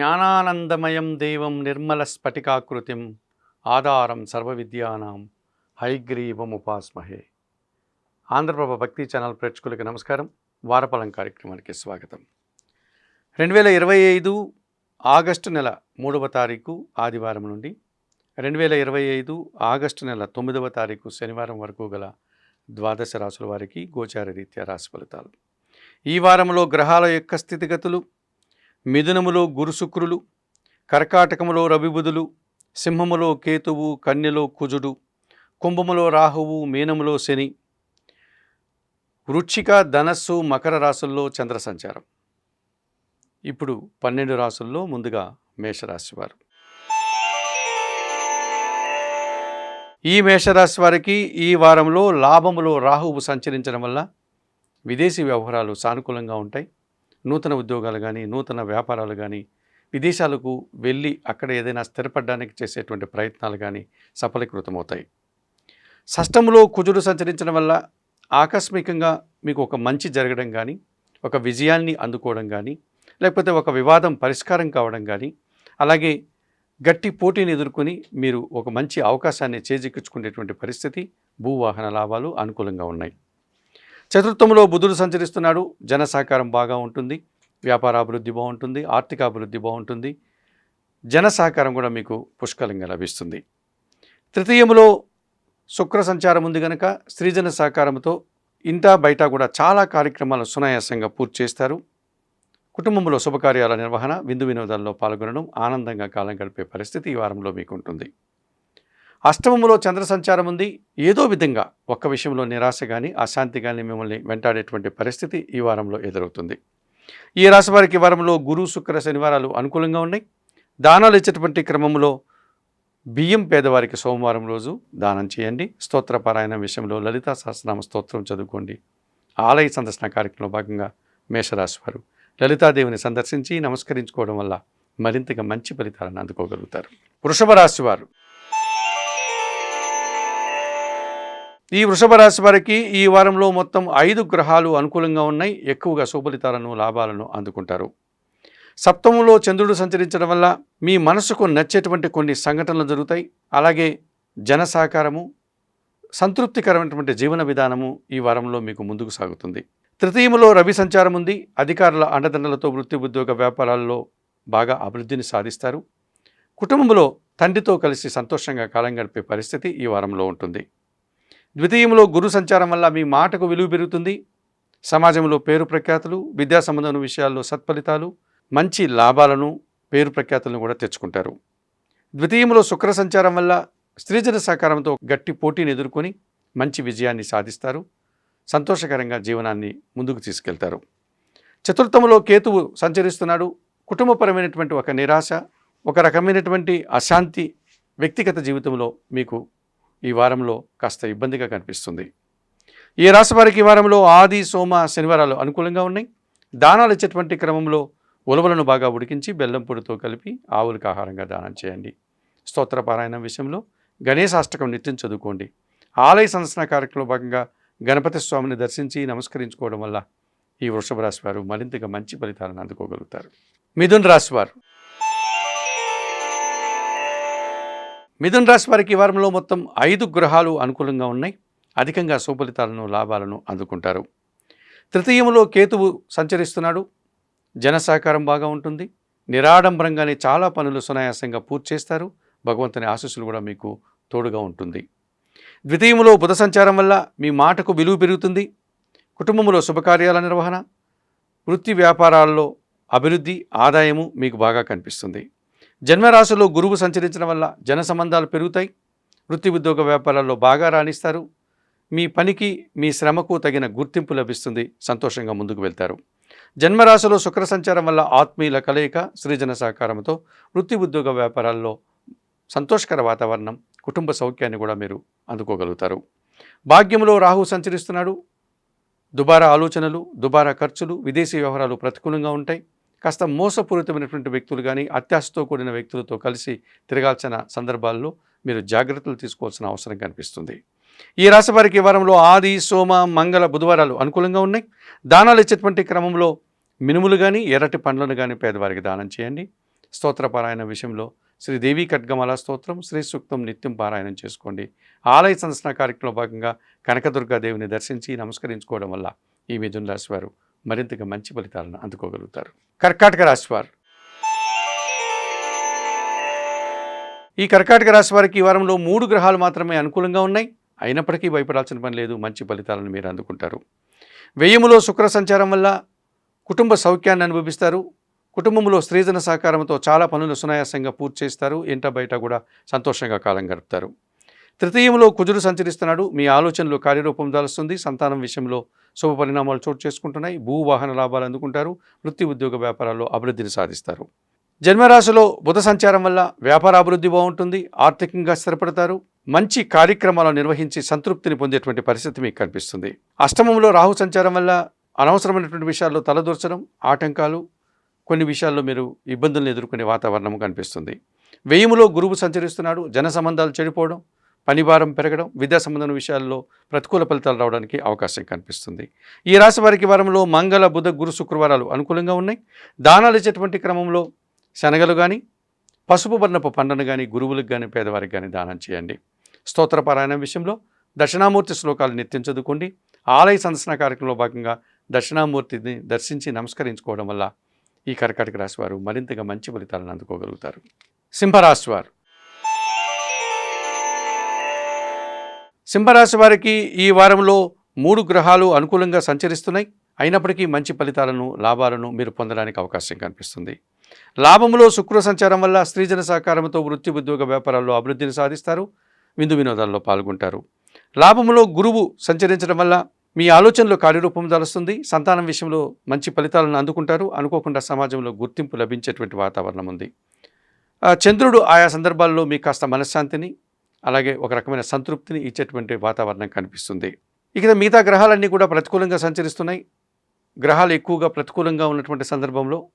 జ్ఞానానందమయం దేవం నిర్మల స్ఫటికాకృతిం ఆధారం సర్వవిద్యానాం హైగ్రీవముపాస్మహే. ఆంధ్రప్రభ భక్తి ఛానల్ ప్రేక్షకులకి నమస్కారం. వారపలం కార్యక్రమానికి స్వాగతం. రెండు వేల ఇరవై ఐదు ఆగస్టు నెల మూడవ తారీఖు ఆదివారం నుండి రెండు వేల ఇరవై ఐదు ఆగస్టు నెల తొమ్మిదవ తారీఖు శనివారం వరకు గల ద్వాదశ రాసుల వారికి గోచార రీత్యా రాశి ఫలితాలు. ఈ వారంలో గ్రహాల యొక్క స్థితిగతులు మిథునములో గురుశుక్రులు కర్కాటకములో రవిబుధులు సింహములో కేతువు కన్యలో కుజుడు కుంభములో రాహువు మీనములో శని. వృచ్చిక ధనస్సు మకర రాసుల్లో చంద్ర సంచారం ఇప్పుడు పన్నెండు రాసుల్లో ముందుగా మేషరాశి వారు. ఈ మేషరాశి వారికి ఈ వారంలో లాభములో రాహువు సంచరించడం వల్ల విదేశీ వ్యవహారాలు సానుకూలంగా ఉంటాయి. నూతన ఉద్యోగాలు కానీ నూతన వ్యాపారాలు కానీ విదేశాలకు వెళ్ళి అక్కడ ఏదైనా స్థిరపడడానికి చేసేటువంటి ప్రయత్నాలు కానీ సఫలీకృతమవుతాయి. షష్టములో కుజుడు సంచరించడం వల్ల ఆకస్మికంగా మీకు ఒక మంచి జరగడం కానీ ఒక విజయాన్ని అందుకోవడం కానీ లేకపోతే ఒక వివాదం పరిష్కారం కావడం కానీ అలాగే గట్టి పోటీని ఎదుర్కొని మీరు ఒక మంచి అవకాశాన్ని చేజిక్కించుకునేటువంటి పరిస్థితి భూవాహన లాభాలు అనుకూలంగా ఉన్నాయి. చతుర్థంలో బుధుడు సంచరిస్తున్నాడు. జన సహకారం బాగా ఉంటుంది. వ్యాపార అభివృద్ధి బాగుంటుంది. ఆర్థిక అభివృద్ధి బాగుంటుంది. జన సహకారం కూడా మీకు పుష్కలంగా లభిస్తుంది. తృతీయములో శుక్ర సంచారం ఉంది కనుక స్త్రీజన సహకారంతో ఇంటా బయట కూడా చాలా కార్యక్రమాలు సునాయాసంగా పూర్తి చేస్తారు. కుటుంబంలో శుభకార్యాల నిర్వహణ విందు వినోదాల్లో పాల్గొనడం ఆనందంగా కాలం గడిపే పరిస్థితి ఈ వారంలో మీకు ఉంటుంది అష్టమములో చంద్ర సంచారం ఉంది. ఏదో విధంగా ఒక్క విషయంలో నిరాశ కానీ అశాంతి కానీ మిమ్మల్ని వెంటాడేటువంటి పరిస్థితి ఈ వారంలో ఎదురవుతుంది. ఈ రాశి వారికి వారంలో గురు శుక్ర శనివారాలు అనుకూలంగా ఉన్నాయి. దానాలు ఇచ్చేటువంటి క్రమంలో బియ్యం పేదవారికి సోమవారం రోజు దానం చేయండి. స్తోత్ర పారాయణ విషయంలో లలితా సహస్రనామ స్తోత్రం చదువుకోండి. ఆలయ సందర్శన కార్యక్రమంలో భాగంగా మేషరాశి వారు లలితాదేవిని సందర్శించి నమస్కరించుకోవడం వల్ల మరింతగా మంచి ఫలితాలను అందుకోగలుగుతారు. వృషభ రాశి వారు ఈ వృషభ రాశి వారికి ఈ వారంలో మొత్తం ఐదు గ్రహాలు అనుకూలంగా ఉన్నాయి. ఎక్కువగా శుభలితాలను లాభాలను అందుకుంటారు. సప్తములో చంద్రుడు సంచరించడం వల్ల మీ మనసుకు నచ్చేటువంటి కొన్ని సంఘటనలు జరుగుతాయి. అలాగే జన సహకారము సంతృప్తికరమైనటువంటి జీవన విధానము ఈ వారంలో మీకు ముందుకు సాగుతుంది. తృతీయములో రవి సంచారం ఉంది. అధికారుల అండదండలతో వృత్తి ఉద్యోగ వ్యాపారాల్లో బాగా అభివృద్ధిని సాధిస్తారు. కుటుంబంలో తండ్రితో కలిసి సంతోషంగా కాలం గడిపే పరిస్థితి ఈ వారంలో ఉంటుంది. ద్వితీయంలో గురు సంచారం వల్ల మీ మాటకు విలువ పెరుగుతుంది. సమాజంలో పేరు ప్రఖ్యాతులు విద్యా సంబంధం విషయాల్లో సత్ఫలితాలు మంచి లాభాలను పేరు ప్రఖ్యాతులను కూడా తెచ్చుకుంటారు. ద్వితీయంలో శుక్ర సంచారం వల్ల స్త్రీజన సహకారంతో గట్టి పోటీని ఎదుర్కొని మంచి విజయాన్ని సాధిస్తారు. సంతోషకరంగా జీవనాన్ని ముందుకు తీసుకెళ్తారు. చతుర్థంలో కేతువు సంచరిస్తున్నాడు. కుటుంబపరమైనటువంటి ఒక నిరాశ ఒక రకమైనటువంటి అశాంతి వ్యక్తిగత జీవితంలో మీకు ఈ వారంలో కాస్త ఇబ్బందిగా కనిపిస్తుంది. ఈ రాశివారికి ఈ వారంలో ఆది సోమ శనివారాలు అనుకూలంగా ఉన్నాయి. దానాలు ఇచ్చేటువంటి క్రమంలో ఉలవలను బాగా ఉడికించి బెల్లం పొడితో కలిపి ఆవులకు ఆహారంగా దానం చేయండి. స్తోత్ర పారాయణం విషయంలో గణేశాష్టకం నిత్యం చదువుకోండి. ఆలయ సందర్శన కార్యక్రమంలో భాగంగా గణపతి స్వామిని దర్శించి నమస్కరించుకోవడం వల్ల ఈ వృషభ రాశి వారు మరింతగా మంచి ఫలితాలను అందుకోగలుగుతారు. మిథున్ రాశివారు మిథున్ రాశి వారికి ఈ వారంలో మొత్తం ఐదు గ్రహాలు అనుకూలంగా ఉన్నాయి. అధికంగా సుఫలితాలను లాభాలను అందుకుంటారు. తృతీయంలో కేతువు సంచరిస్తున్నాడు. జన సహకారం బాగా ఉంటుంది. నిరాడంబరంగానే చాలా పనులు సునాయాసంగా పూర్తి చేస్తారు. భగవంతుని ఆశీస్సులు కూడా మీకు తోడుగా ఉంటుంది. ద్వితీయంలో బుధ సంచారం వల్ల మీ మాటకు విలువ పెరుగుతుంది. కుటుంబంలో శుభకార్యాల నిర్వహణ వృత్తి వ్యాపారాల్లో అభివృద్ధి ఆదాయము మీకు బాగా కనిపిస్తుంది. జన్మరాశిలో గురువు సంచరించడం వల్ల జన సంబంధాలు పెరుగుతాయి. వృత్తి ఉద్యోగ వ్యాపారాల్లో బాగా రాణిస్తారు. మీ పనికి మీ శ్రమకు తగిన గుర్తింపు లభిస్తుంది. సంతోషంగా ముందుకు వెళ్తారు. జన్మరాశిలో శుక్ర సంచారం వల్ల ఆత్మీయుల కలయిక సృజన సహకారంతో వృత్తి ఉద్యోగ వ్యాపారాల్లో సంతోషకర వాతావరణం కుటుంబ సౌఖ్యాన్ని కూడా మీరు అందుకోగలుగుతారు. భాగ్యంలో రాహు సంచరిస్తున్నాడు. దుబారా ఆలోచనలు దుబారా ఖర్చులు విదేశీ వ్యవహారాలు ప్రతికూలంగా ఉంటాయి. కాస్త మోసపూరితమైనటువంటి వ్యక్తులు కానీ అత్యాశతో కూడిన వ్యక్తులతో కలిసి తిరగాల్సిన సందర్భాల్లో మీరు జాగ్రత్తలు తీసుకోవాల్సిన అవసరం కనిపిస్తుంది. ఈ రాశి వారికి వారంలో ఆది సోమ మంగళ బుధవారాలు అనుకూలంగా ఉన్నాయి. దానాలు ఇచ్చేటువంటి క్రమంలో మినుములు కానీ ఎర్రటి పండ్లను కానీ పేదవారికి దానం చేయండి. స్తోత్రపారాయణ విషయంలో శ్రీ దేవి ఖడ్గమాల స్తోత్రం శ్రీ సూక్తం నిత్యం పారాయణం చేసుకోండి. ఆలయ సందర్శన కార్యక్రమంలో భాగంగా కనకదుర్గాదేవిని దర్శించి నమస్కరించుకోవడం వల్ల ఈ మిథున రాశివారు మరింతగా మంచి ఫలితాలను అందుకోగలుగుతారు. కర్కాటక రాశివారు ఈ కర్కాటక రాశి వారికి ఈ వారంలో మూడు గ్రహాలు మాత్రమే అనుకూలంగా ఉన్నాయి. అయినప్పటికీ భయపడాల్సిన పని లేదు. మంచి ఫలితాలను మీరు అందుకుంటారు. వ్యయములో శుక్ర సంచారం వల్ల కుటుంబ సౌఖ్యాన్ని అనుభవిస్తారు. కుటుంబంలో స్త్రీజన సహకారంతో చాలా పనులు సునాయాసంగా పూర్తి చేస్తారు. ఇంట బయట కూడా సంతోషంగా కాలం గడుపుతారు. తృతీయంలో కుజుడు సంచరిస్తున్నాడు. మీ ఆలోచనలు కార్యరూపం దాలుస్తుంది. సంతానం విషయంలో శుభ పరిణామాలు చోటు చేసుకుంటున్నాయి. భూ వాహన లాభాలు అందుకుంటారు. వృత్తి ఉద్యోగ వ్యాపారాల్లో అభివృద్ధిని సాధిస్తారు. జన్మరాశిలో బుధ సంచారం వల్ల వ్యాపార అభివృద్ధి బాగుంటుంది. ఆర్థికంగా స్థిరపడతారు. మంచి కార్యక్రమాలను నిర్వహించి సంతృప్తిని పొందేటువంటి పరిస్థితి మీకు కనిపిస్తుంది. అష్టమంలో రాహు సంచారం వల్ల అనవసరమైనటువంటి విషయాల్లో తలదూర్చడం ఆటంకాలు కొన్ని విషయాల్లో మీరు ఇబ్బందులను ఎదుర్కొనే వాతావరణం కనిపిస్తుంది. వ్యయములో గురువు సంచరిస్తున్నాడు. జన సంబంధాలు చెడిపోవడం పనిభారం పెరగడం విద్యా సంబంధం విషయాల్లో ప్రతికూల ఫలితాలు రావడానికి అవకాశం కనిపిస్తుంది. ఈ రాశి వారికి వారంలో మంగళ బుధ గురు శుక్రవారాలు అనుకూలంగా ఉన్నాయి. దానాలు ఇచ్చేటువంటి క్రమంలో శనగలు కానీ పసుపు వర్ణపు పండను కానీ గురువులకు కానీ పేదవారికి కానీ దానం చేయండి. స్తోత్రపారాయణ విషయంలో దక్షిణామూర్తి శ్లోకాలు నిత్యం చదువుకోండి. ఆలయ సందర్శన కార్యక్రమంలో భాగంగా దక్షిణామూర్తిని దర్శించి నమస్కరించుకోవడం వల్ల ఈ కర్కాటక రాశి వారు మరింతగా మంచి ఫలితాలను అందుకోగలుగుతారు. సింహరాశి సింహరాశి వారికి ఈ వారంలో మూడు గ్రహాలు అనుకూలంగా సంచరిస్తున్నాయి. అయినప్పటికీ మంచి ఫలితాలను లాభాలను మీరు పొందడానికి అవకాశం కనిపిస్తుంది. లాభంలో శుక్ర సంచారం వల్ల స్త్రీజన సహకారంతో వృత్తి ఉద్యోగ వ్యాపారాల్లో అభివృద్ధిని సాధిస్తారు. విందు వినోదాల్లో పాల్గొంటారు. లాభంలో గురువు సంచరించడం వల్ల మీ ఆలోచనలో కార్యరూపం దాలుస్తుంది. సంతానం విషయంలో మంచి ఫలితాలను అందుకుంటారు. అనుకోకుండా సమాజంలో గుర్తింపు లభించేటువంటి వాతావరణం ఉంది. చంద్రుడు ఆయా సందర్భాల్లో మీకు కాస్త మనశ్శాంతిని అలాగే ఒక రకమైన సంతృప్తిని ఇచ్చేటువంటి వాతావరణం కనిపిస్తుంది. ఇక మిగతా గ్రహాలన్నీ కూడా ప్రతికూలంగా సంచరిస్తున్నాయి. గ్రహాలు ఎక్కువగా ప్రతికూలంగా ఉన్నటువంటి సందర్భంలో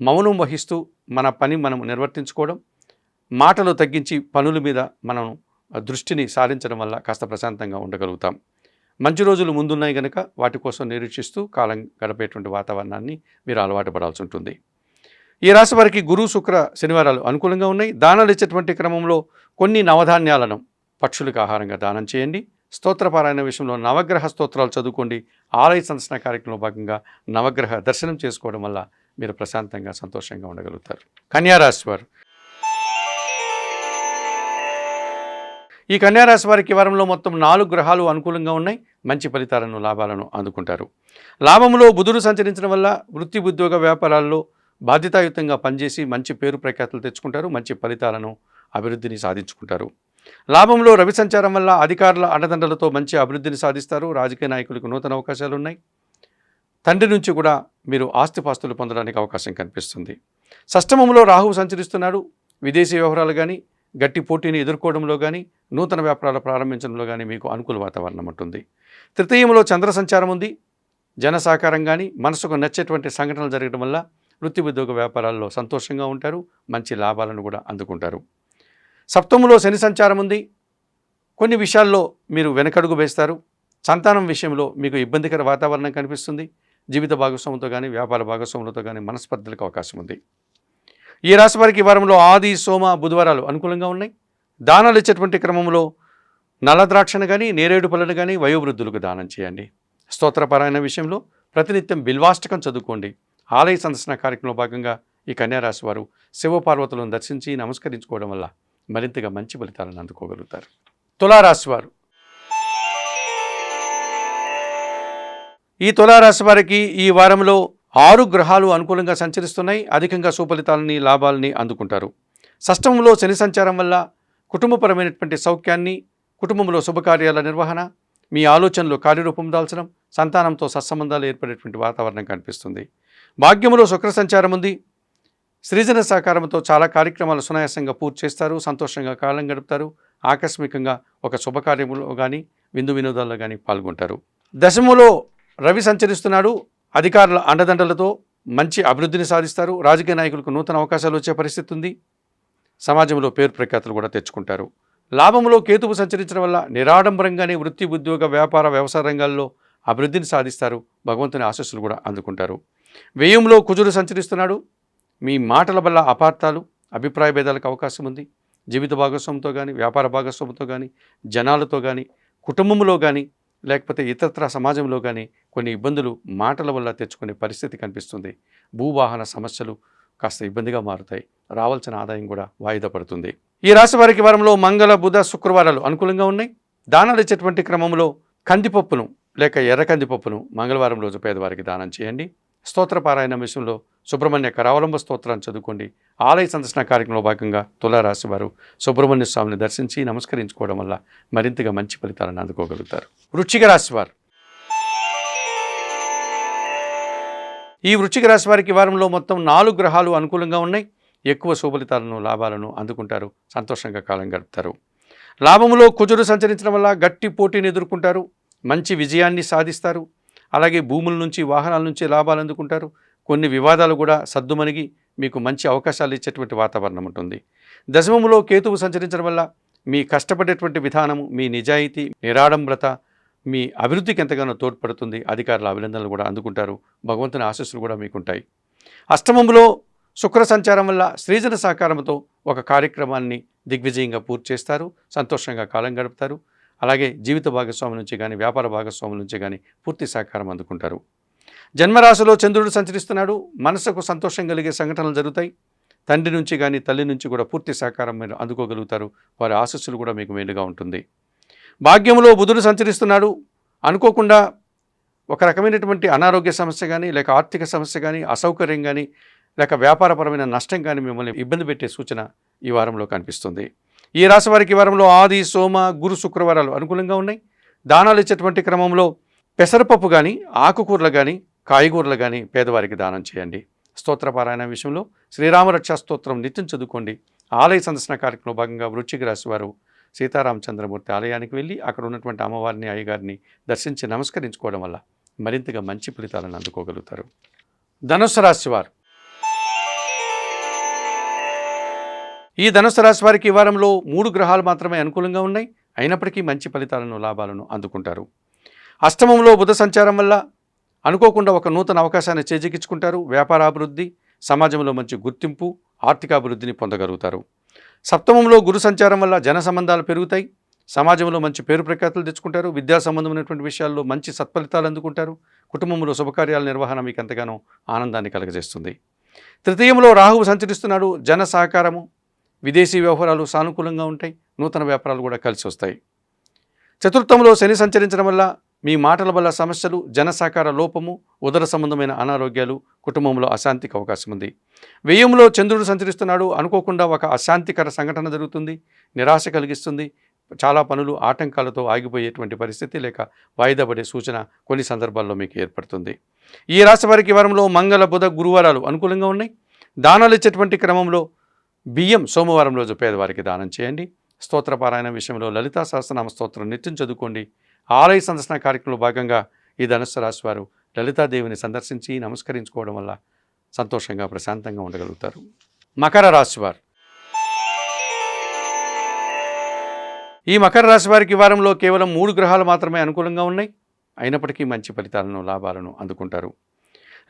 మౌనం వహిస్తూ మన పని మనం నిర్వర్తించుకోవడం మాటలు తగ్గించి పనుల మీద మనం దృష్టిని సారించడం వల్ల కాస్త ప్రశాంతంగా ఉండగలుగుతాం. మంచి రోజులు ముందున్నాయి కనుక వాటి కోసం నిరీక్షిస్తూ కాలం గడిపేటువంటి వాతావరణాన్ని మీరు అలవాటు పడాల్సి ఉంటుంది. ఈ రాశి వారికి గురు శుక్ర శనివారాలు అనుకూలంగా ఉన్నాయి. దానాలు ఇచ్చేటువంటి క్రమంలో కొన్ని నవధాన్యాలను పక్షులకు ఆహారంగా దానం చేయండి. స్తోత్రపారాయణ విషయంలో నవగ్రహ స్తోత్రాలు చదువుకోండి. ఆలయ సందర్శన కార్యక్రమంలో భాగంగా నవగ్రహ దర్శనం చేసుకోవడం వల్ల మీరు ప్రశాంతంగా సంతోషంగా ఉండగలుగుతారు. కన్యారాశి వారు ఈ కన్యారాశి వారికి వారంలో మొత్తం నాలుగు గ్రహాలు అనుకూలంగా ఉన్నాయి. మంచి ఫలితాలను లాభాలను అందుకుంటారు. లాభంలో బుధుడు సంచరించడం వల్ల వృత్తి ఉద్యోగ వ్యాపారాల్లో బాధ్యతాయుతంగా పనిచేసి మంచి పేరు ప్రఖ్యాతులు తెచ్చుకుంటారు. మంచి ఫలితాలను అభివృద్ధిని సాధించుకుంటారు. లాభంలో రవి సంచారం వల్ల అధికారుల అండదండలతో మంచి అభివృద్ధిని సాధిస్తారు. రాజకీయ నాయకులకు నూతన అవకాశాలు ఉన్నాయి తండ్రి నుంచి కూడా మీరు ఆస్తిపాస్తులు పొందడానికి అవకాశం కనిపిస్తుంది. సష్టమంలో రాహువు సంచరిస్తున్నాడు. విదేశీ వ్యవహారాలు కానీ గట్టి పోటీని ఎదుర్కోవడంలో కానీ నూతన వ్యాపారాలు ప్రారంభించడంలో కానీ మీకు అనుకూల వాతావరణం ఉంటుంది. తృతీయంలో చంద్ర సంచారం ఉంది. జన సహకారం కానీ మనసుకు నచ్చేటువంటి సంఘటనలు జరగడం వల్ల వృత్తి ఉద్యోగ వ్యాపారాల్లో సంతోషంగా ఉంటారు. మంచి లాభాలను కూడా అందుకుంటారు. సప్తములో శని సంచారం ఉంది. కొన్ని విషయాల్లో మీరు వెనకడుగు వేస్తారు. సంతానం విషయంలో మీకు ఇబ్బందికర వాతావరణం కనిపిస్తుంది. జీవిత భాగస్వాములతో కానీ వ్యాపార భాగస్వాములతో కానీ మనస్పర్ధలకు అవకాశం ఉంది. ఈ రాశి వారికి ఈ వారంలో ఆది సోమ బుధవారాలు అనుకూలంగా ఉన్నాయి. దానాలు ఇచ్చేటువంటి క్రమంలో నల్ల ద్రాక్షను కానీ నేరేడు పళ్ళను కానీ వయోవృద్ధులకు దానం చేయండి. స్తోత్రపరాయణ విషయంలో ప్రతినిత్యం బిల్వాష్టకం చదువుకోండి. ఆలయ సందర్శన కార్యక్రమంలో భాగంగా ఈ కన్యారాశి వారు శివపార్వతులను దర్శించి నమస్కరించుకోవడం వల్ల మరింతగా మంచి ఫలితాలను అందుకోగలుగుతారు. తులారాశి వారు. ఈ తులారాశి వారికి ఈ వారంలో ఆరు గ్రహాలు అనుకూలంగా సంచరిస్తున్నాయి. అధికంగా సుఫలితాలని లాభాలని అందుకుంటారు. షష్టమంలో శని సంచారం వల్ల కుటుంబపరమైనటువంటి సౌఖ్యాన్ని కుటుంబంలో శుభకార్యాల నిర్వహణ మీ ఆలోచనలు కార్యరూపం దాల్చడం సంతానంతో సత్సంబంధాలు ఏర్పడేటువంటి వాతావరణం కనిపిస్తుంది. భాగ్యములో శుక్ర సంచారం ఉంది. సృజన సహకారంతో చాలా కార్యక్రమాలు సునాయాసంగా పూర్తి చేస్తారు సంతోషంగా కాలం గడుపుతారు ఆకస్మికంగా ఒక శుభకార్యములో కానీ విందు వినోదాల్లో కానీ పాల్గొంటారు. దశములో రవి సంచరిస్తున్నాడు అధికారుల అండదండలతో మంచి అభివృద్ధిని సాధిస్తారు రాజకీయ నాయకులకు నూతన అవకాశాలు వచ్చే పరిస్థితి ఉంది. సమాజంలో పేరు ప్రఖ్యాతులు కూడా తెచ్చుకుంటారు. లాభంలో కేతువు సంచరించడం వల్ల నిరాడంబరంగానే వృత్తి ఉద్యోగ వ్యాపార వ్యవసాయ రంగాల్లో అభివృద్ధిని సాధిస్తారు భగవంతుని ఆశస్సులు కూడా అందుకుంటారు. వ్యయంలో కుజుడు సంచరిస్తున్నాడు మీ మాటల వల్ల అపార్థాలు అభిప్రాయ భేదాలకు అవకాశం ఉంది. జీవిత భాగస్వామితో కానీ వ్యాపార భాగస్వామితో కానీ జనాలతో కానీ కుటుంబంలో కానీ లేకపోతే ఇతరత్ర సమాజంలో కానీ కొన్ని ఇబ్బందులు మాటల వల్ల తెచ్చుకునే పరిస్థితి కనిపిస్తుంది. భూవాహన సమస్యలు కాస్త ఇబ్బందిగా మారుతాయి. రావాల్సిన ఆదాయం కూడా వాయిదా పడుతుంది. ఈ రాశి వారికి వారంలో మంగళ బుధ శుక్రవారాలు అనుకూలంగా ఉన్నాయి. దానాలు ఇచ్చేటువంటి క్రమంలో కందిపప్పును లేక ఎర్ర కందిపప్పును మంగళవారం రోజు పేదవారికి దానం చేయండి. స్తోత్ర పారాయణ విషయంలో సుబ్రహ్మణ్య కరావలంబ స్తోత్రాన్ని చదువుకోండి. ఆలయ సందర్శన కార్యక్రమంలో భాగంగా తులారాశి వారు సుబ్రహ్మణ్య స్వామిని దర్శించి నమస్కరించుకోవడం వల్ల మరింతగా మంచి ఫలితాలను అందుకోగలుగుతారు. వృచ్చిక రాశి వారు ఈ వృచ్చిక రాశి వారికి వారంలో మొత్తం నాలుగు గ్రహాలు అనుకూలంగా ఉన్నాయి. ఎక్కువ శుభలితాలను లాభాలను అందుకుంటారు. సంతోషంగా కాలం గడుపుతారు. లాభములో కుజుడు సంచరించడం వల్ల గట్టి పోటీని ఎదుర్కొంటారు. మంచి విజయాన్ని సాధిస్తారు. అలాగే భూముల నుంచి వాహనాల నుంచి లాభాలు అందుకుంటారు. కొన్ని వివాదాలు కూడా సద్దుమణిగి మీకు మంచి అవకాశాలు ఇచ్చేటువంటి వాతావరణం ఉంటుంది. దశమములో కేతువు సంచరించడం వల్ల మీ కష్టపడేటువంటి విధానము మీ నిజాయితీ నిరాడంబ్రత మీ అభివృద్ధికి ఎంతగానో తోడ్పడుతుంది. అధికారుల అభినందనలు కూడా అందుకుంటారు. భగవంతుని ఆశస్సులు కూడా మీకుంటాయి. అష్టమంలో శుక్ర సంచారం వల్ల సృజన సహకారంతో ఒక కార్యక్రమాన్ని దిగ్విజయంగా పూర్తి చేస్తారు. సంతోషంగా కాలం గడుపుతారు. అలాగే జీవిత భాగస్వామి నుంచి కానీ వ్యాపార భాగస్వామి నుంచి కానీ పూర్తి సహకారం అందుకుంటారు. జన్మరాశిలో చంద్రుడు సంచరిస్తున్నాడు. మనసుకు సంతోషం కలిగే సంఘటనలు జరుగుతాయి. తండ్రి నుంచి కానీ తల్లి నుంచి కూడా పూర్తి సహకారం మీరు అందుకోగలుగుతారు. వారి ఆశస్సులు కూడా మీకు మేలుగా ఉంటుంది. భాగ్యంలో బుధుడు సంచరిస్తున్నాడు. అనుకోకుండా ఒక రకమైనటువంటి అనారోగ్య సమస్య కానీ లేక ఆర్థిక సమస్య కానీ అసౌకర్యం కానీ లేక వ్యాపారపరమైన నష్టం కానీ మిమ్మల్ని ఇబ్బంది పెట్టే సూచన ఈ వారంలో కనిపిస్తుంది. ఈ రాశి వారికి వారంలో ఆది సోమ గురు శుక్రవారాలు అనుకూలంగా ఉన్నాయి. దానాలు ఇచ్చేటువంటి క్రమంలో పెసరపప్పు కానీ ఆకుకూరలు కానీ కాయగూరలు కానీ పేదవారికి దానం చేయండి. స్తోత్రపారాయణ విషయంలో శ్రీరామరక్షా స్తోత్రం నిత్యం చదువుకోండి. ఆలయ సందర్శన కార్యక్రమంలో భాగంగా వృచ్చిక రాశివారు సీతారామచంద్రమూర్తి ఆలయానికి వెళ్ళి అక్కడ ఉన్నటువంటి అమ్మవారిని అయ్యగారిని దర్శించి నమస్కరించుకోవడం వల్ల మరింతగా మంచి ఫలితాలను అందుకోగలుగుతారు. ధనుసు రాశివారు ఈ ధనుసు రాశి వారికి ఈ వారంలో మూడు గ్రహాలు మాత్రమే అనుకూలంగా ఉన్నాయి. అయినప్పటికీ మంచి ఫలితాలను లాభాలను అందుకుంటారు. అష్టమంలో బుధ సంచారం వల్ల అనుకోకుండా ఒక నూతన అవకాశాన్ని చేజిక్కించుకుంటారు. వ్యాపారాభివృద్ధి సమాజంలో మంచి గుర్తింపు ఆర్థికాభివృద్ధిని పొందగలుగుతారు. సప్తమంలో గురు సంచారం వల్ల జన సంబంధాలు పెరుగుతాయి. సమాజంలో మంచి పేరు ప్రఖ్యాతులు తెచ్చుకుంటారు. విద్యా సంబంధమైనటువంటి విషయాల్లో మంచి సత్ఫలితాలు అందుకుంటారు. కుటుంబంలో శుభకార్యాల నిర్వహణ మీకు ఎంతగానో ఆనందాన్ని కలగజేస్తుంది. తృతీయంలో రాహువు సంచరిస్తున్నాడు. జన సహకారము విదేశీ వ్యవహారాలు సానుకూలంగా ఉంటాయి. నూతన వ్యాపారాలు కూడా కలిసి వస్తాయి. చతుర్థంలో శని సంచరించడం వల్ల మీ మాటల వల్ల సమస్యలు జనసహకార లోపము ఉదర సంబంధమైన అనారోగ్యాలు కుటుంబంలో అశాంతికి అవకాశం ఉంది వ్యయంలో చంద్రుడు సంచరిస్తున్నాడు అనుకోకుండా ఒక అశాంతికర సంఘటన జరుగుతుంది. నిరాశ కలిగిస్తుంది. చాలా పనులు ఆటంకాలతో ఆగిపోయేటువంటి పరిస్థితి లేక వాయిదా పడే సూచన కొన్ని సందర్భాల్లో మీకు ఏర్పడుతుంది. ఈ రాశి వారికి వారంలో మంగళ బుధ గురువారాలు అనుకూలంగా ఉన్నాయి. దానాలు ఇచ్చేటువంటి క్రమంలో బియ్యం సోమవారం రోజు పేదవారికి దానం చేయండి. స్తోత్రపారాయణ విషయంలో లలితా సహస్రనామ స్తోత్రం నిత్యం చదువుకోండి. ఆలయ సందర్శన కార్యక్రమంలో భాగంగా ఈ ధనుస్సు రాశి వారు లలితాదేవిని సందర్శించి నమస్కరించుకోవడం వల్ల సంతోషంగా ప్రశాంతంగా ఉండగలుగుతారు. మకర రాశి వారు ఈ మకర రాశి వారికి వారంలో కేవలం మూడు గ్రహాలు మాత్రమే అనుకూలంగా ఉన్నాయి. అయినప్పటికీ మంచి ఫలితాలను లాభాలను అందుకుంటారు.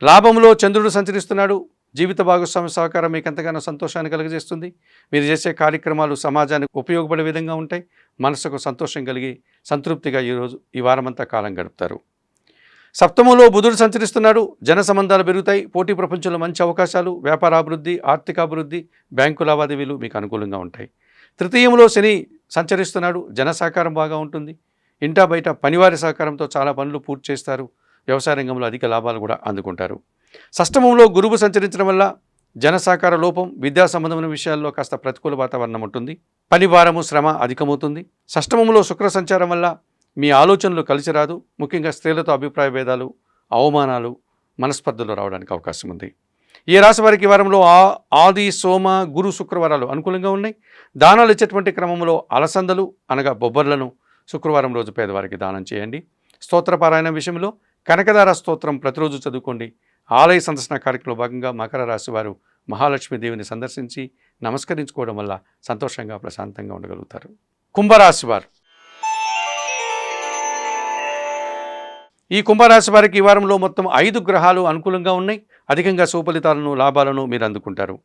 లాభంలో చంద్రుడు సంచరిస్తున్నాడు. జీవిత భాగస్వామి సహకారం మీకు ఎంతగానో సంతోషాన్ని కలుగజేస్తుంది. మీరు చేసే కార్యక్రమాలు సమాజానికి ఉపయోగపడే విధంగా ఉంటాయి. మనసుకు సంతోషం కలిగి సంతృప్తిగా ఈరోజు ఈ వారమంతా కాలం గడుపుతారు. సప్తమంలో బుధుడు సంచరిస్తున్నాడు. జన సంబంధాలు పెరుగుతాయి. పోటీ ప్రపంచంలో మంచి అవకాశాలు వ్యాపారాభివృద్ధి ఆర్థికాభివృద్ధి బ్యాంకు లావాదేవీలు మీకు అనుకూలంగా ఉంటాయి. తృతీయంలో శని సంచరిస్తున్నాడు. జన సహకారం బాగా ఉంటుంది. ఇంటా బయట పనివారి సహకారంతో చాలా పనులు పూర్తి చేస్తారు. వ్యవసాయ రంగంలో అధిక లాభాలు కూడా అందుకుంటారు. షష్టమంలో గురువు సంచరించడం వల్ల జనసాకార లోపం విద్యా సంబంధమైన విషయాల్లో కాస్త ప్రతికూల వాతావరణం ఉంటుంది. పనిభారము శ్రమ అధికమవుతుంది. షష్టమంలో శుక్ర సంచారం వల్ల మీ ఆలోచనలు కలిసి రాదు. ముఖ్యంగా స్త్రీలతో అభిప్రాయ భేదాలు అవమానాలు మనస్పర్ధలు రావడానికి అవకాశం ఉంది. ఈ రాశి వారికి వారంలో ఆ ఆది సోమ గురు శుక్రవారాలు అనుకూలంగా ఉన్నాయి. దానాలు ఇచ్చేటువంటి క్రమంలో అలసందలు అనగా బొబ్బర్లను శుక్రవారం రోజు పేదవారికి దానం చేయండి. స్తోత్రపారాయణ విషయంలో కనకదార స్తోత్రం ప్రతిరోజు చదువుకోండి. ఆలయ సందర్శన కార్యక్రమంలో భాగంగా మకర రాశి వారు మహాలక్ష్మీదేవిని సందర్శించి నమస్కరించుకోవడం వల్ల సంతోషంగా ప్రశాంతంగా ఉండగలుగుతారు. కుంభరాశి వారు. ఈ కుంభరాశి వారికి ఈ వారంలో మొత్తం ఐదు గ్రహాలు అనుకూలంగా ఉన్నాయి. అధికంగా సుఫలితాలను లాభాలను మీరు అందుకుంటారు.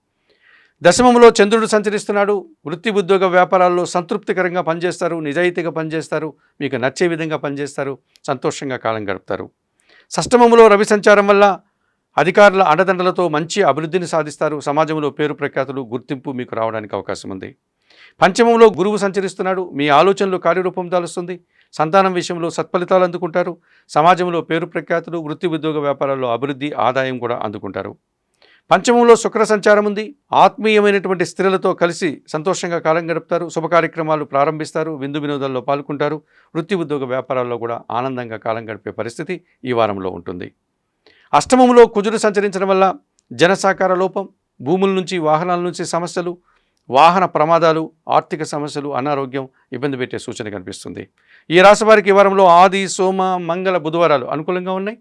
దశమంలో చంద్రుడు సంచరిస్తున్నాడు. వృత్తి ఉద్యోగ వ్యాపారాల్లో సంతృప్తికరంగా పనిచేస్తారు. నిజాయితీగా పనిచేస్తారు. మీకు నచ్చే విధంగా పనిచేస్తారు. సంతోషంగా కాలం గడుపుతారు. షష్టమములో రవి సంచారం వల్ల అధికారుల అండదండలతో మంచి అభివృద్ధిని సాధిస్తారు. సమాజంలో పేరు ప్రఖ్యాతులు గుర్తింపు మీకు రావడానికి అవకాశం ఉంది. పంచమంలో గురువు సంచరిస్తున్నాడు. మీ ఆలోచనలు కార్యరూపం దాలుస్తుంది. సంతానం విషయంలో సత్ఫలితాలు అందుకుంటారు. సమాజంలో పేరు ప్రఖ్యాతులు వృత్తి ఉద్యోగ వ్యాపారాల్లో అభివృద్ధి ఆదాయం కూడా అందుకుంటారు. పంచమంలో శుక్ర సంచారం ఉంది. ఆత్మీయమైనటువంటి స్త్రీలతో కలిసి సంతోషంగా కాలం గడుపుతారు. శుభ కార్యక్రమాలు ప్రారంభిస్తారు. విందు వినోదాల్లో పాల్గొంటారు. వృత్తి ఉద్యోగ వ్యాపారాల్లో కూడా ఆనందంగా కాలం గడిపే పరిస్థితి ఈ వారంలో ఉంటుంది. అష్టమంలో కుజుడు సంచరించడం వల్ల జనసాకార లోపం భూముల నుంచి వాహనాల నుంచి సమస్యలు వాహన ప్రమాదాలు ఆర్థిక సమస్యలు అనారోగ్యం ఇబ్బంది పెట్టే సూచన కనిపిస్తుంది. ఈ రాశి వారికి ఈ వారంలో ఆది సోమ మంగళ బుధవారాలు అనుకూలంగా ఉన్నాయి.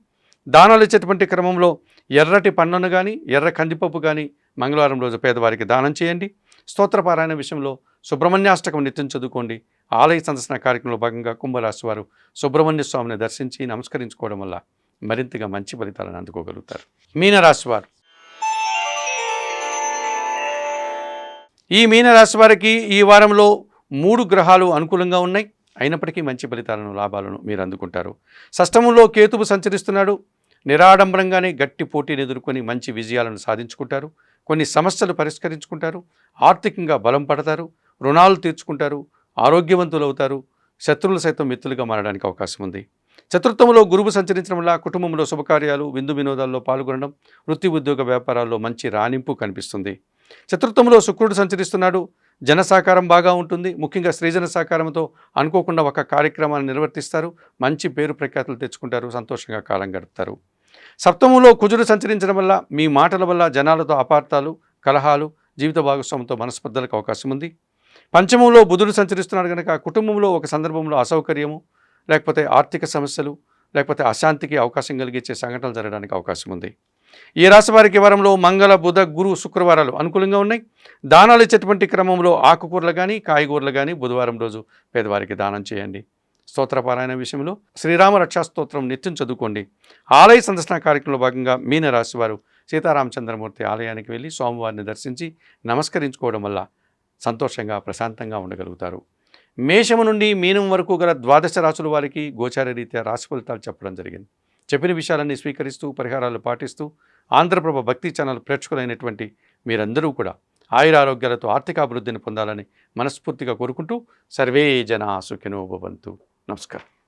దానాలు ఇచ్చేటువంటి క్రమంలో ఎర్రటి పన్నును కానీ ఎర్ర కందిపప్పు కానీ మంగళవారం రోజు పేదవారికి దానం చేయండి. స్తోత్రపారాయణ విషయంలో సుబ్రహ్మణ్యాష్టకం నిత్యం చదువుకోండి. ఆలయ సందర్శన కార్యక్రమంలో భాగంగా కుంభరాశి వారు సుబ్రహ్మణ్య స్వామిని దర్శించి నమస్కరించుకోవడం వల్ల మరింతగా మంచి ఫలితాలను అందుకోగలుగుతారు. మీనరాశి వారు. ఈ మీనరాశి వారికి ఈ వారంలో మూడు గ్రహాలు అనుకూలంగా ఉన్నాయి. అయినప్పటికీ మంచి ఫలితాలను లాభాలను మీరు అందుకుంటారు. షష్టమంలో కేతువు సంచరిస్తున్నాడు. నిరాడంబరంగానే గట్టి పోటీని ఎదుర్కొని మంచి విజయాలను సాధించుకుంటారు. కొన్ని సమస్యలు పరిష్కరించుకుంటారు. ఆర్థికంగా బలం పడతారు. రుణాలు తీర్చుకుంటారు. ఆరోగ్యవంతులు అవుతారు శత్రువులు సైతం మిత్రులుగా మారడానికి అవకాశం ఉంది. చతుర్థంలో గురువు సంచరించడం వల్ల కుటుంబంలో శుభకార్యాలు విందు వినోదాల్లో పాల్గొనడం వృత్తి ఉద్యోగ వ్యాపారాల్లో మంచి రాణింపు కనిపిస్తుంది. చతుర్థంలో శుక్రుడు సంచరిస్తున్నాడు. జన సహకారం బాగా ఉంటుంది. ముఖ్యంగా స్త్రీజన సహకారంతో అనుకోకుండా ఒక కార్యక్రమాన్ని నిర్వర్తిస్తారు. మంచి పేరు ప్రఖ్యాతులు తెచ్చుకుంటారు. సంతోషంగా కాలం గడుపుతారు. సప్తమంలో కుజుడు సంచరించడం వల్ల మీ మాటల వల్ల జనాలతో అపార్థాలు కలహాలు జీవిత భాగస్వామితో మనస్పర్ధలకు అవకాశం ఉంది. పంచమంలో బుధుడు సంచరిస్తున్నాడు కనుక కుటుంబంలో ఒక సందర్భంలో అసౌకర్యము లేకపోతే ఆర్థిక సమస్యలు లేకపోతే అశాంతికి అవకాశం కలిగించే సంఘటనలు జరగడానికి అవకాశం ఉంది. ఈ రాశి వారికి వారంలో మంగళ బుధ గురు శుక్రవారాలు అనుకూలంగా ఉన్నాయి. దానాలు ఇచ్చేటువంటి క్రమంలో ఆకుకూరలు కానీ కాయగూరలు కానీ బుధవారం రోజు పేదవారికి దానం చేయండి. స్తోత్రపారాయణ విషయంలో శ్రీరామ రక్షా స్తోత్రం నిత్యం చదువుకోండి. ఆలయ సందర్శన కార్యక్రమంలో భాగంగా మీన రాశి వారు సీతారామచంద్రమూర్తి ఆలయానికి వెళ్ళి స్వామివారిని దర్శించి నమస్కరించుకోవడం వల్ల సంతోషంగా ప్రశాంతంగా ఉండగలుగుతారు. మేషము నుండి మీనం వరకు గల ద్వాదశ రాసుల వారికి గోచార రీత్యా రాశి ఫలితాలు చెప్పడం జరిగింది. చెప్పిన విషయాలన్నీ స్వీకరిస్తూ పరిహారాలు పాటిస్తూ ఆంధ్రప్రభ భక్తి ఛానల్ ప్రేక్షకులైనటువంటి మీరందరూ కూడా ఆయురారోగ్యాలతో ఆర్థిక అభివృద్ధిని పొందాలని మనస్ఫూర్తిగా కోరుకుంటూ సర్వే జనా సుఖినో భవంతు. నమస్కారం.